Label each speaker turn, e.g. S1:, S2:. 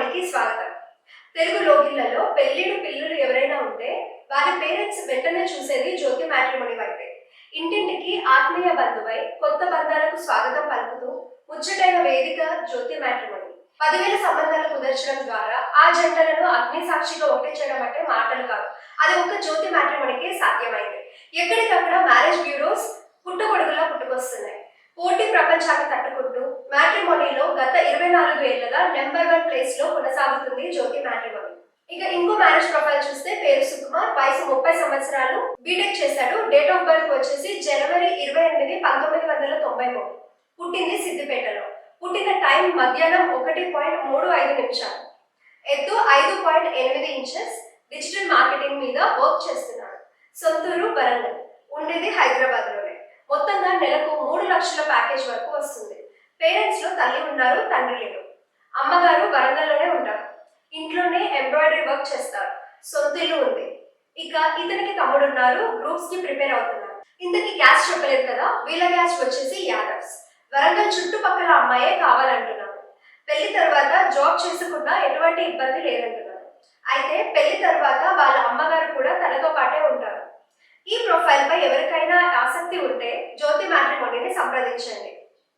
S1: మ్యాట్రిమోనీకి స్వాగతం. తెలుగు లోగిళ్ళలో పెళ్ళిడు పిల్లలు ఎవరైనా ఉంటే వారి పేరెంట్స్ వెంటనే చూసేది జ్యోతి మ్యాట్రిమోని వైపే. ఇంటింటికి ఆత్మీయ బంధువై కొత్త బంధాలకు స్వాగతం పలుకుతూ ముచ్చటైన వేదిక జ్యోతి మ్యాట్రిమోని. పదివేల సంబంధాలు కుదర్చడం ద్వారా ఆ జంటలను అగ్ని సాక్షిగా ఒకటి చేయడం అంటే మాటలు కాదు. అది ఒక జ్యోతి మ్యాట్రిమోనికే సాధ్యమైంది. ఎక్కడికక్కడ మ్యారేజ్ బ్యూరోస్ ప్రపంచాన్ని తట్టుకుంటూ మ్యాట్రిమోనీలో గత ఇరవై నాలుగు ఏళ్ళుగా నెంబర్ వన్ ప్లేస్లో కొనసాగుతుంది జ్యోతి మ్యాట్రిమోనీ. ఇక ఇంకో మ్యారేజ్ ప్రొఫైల్ చూస్తే పేరు సుకుమార్ వయసు ముప్పై సంవత్సరాలు. బీటెక్ చేశాడు. డేట్ ఆఫ్ బర్త్ వచ్చేసి జనవరి ఇరవై ఎనిమిది పంతొమ్మిది వందల తొంభై మూడు. పుట్టింది సిద్దిపేటలో. పుట్టిన టైం మధ్యాహ్నం ఒకటి పాయింట్ మూడు ఐదు నిమిషాలు. ఎత్తు ఐదు పాయింట్ ఎనిమిది ఇంచెస్. డిజిటల్ మార్కెటింగ్ మీద వర్క్ చేస్తున్నాడు. సొంతూరు వరంగల్. ఉండేది హైదరాబాద్ లక్షల ప్యాకేజ్ వరకు వస్తుంది. పేరెంట్స్లో తల్లి ఉన్నారు తండ్రి లేరు. అమ్మగారు వరంగల్లోనే ఉంటారు. ఇంట్లోనే ఎంబ్రాయిడరీ వర్క్ చేస్తారు. సొంత ఇల్లు ఉంది. ఇక ఇతనికి తమ్ముడు ఉన్నారు గ్రూప్స్కి ప్రిపేర్ అవుతున్నారు. ఇంతకి గ్యాస్ చెప్పలేదు కదా? వీళ్ళ గ్యాస్ వచ్చేసి యాదవ్స్ వరంగల్ చుట్టుపక్కల అమ్మాయే కావాలంటున్నారు. పెళ్ళి తర్వాత జాబ్ చేసుకున్నా ఎటువంటి ఇబ్బంది లేదంటున్నారు. అయితే పెళ్ళి తర్వాత వాళ్ళ అమ్మగారు కూడా తనతో పాటే ఉంటారు ఈ ప్రొఫైల్ పై ఎవరికైనా ఆసక్తి ఉంటే జ్యోతి మ్యాట్రిమోనీని సంప్రదించండి.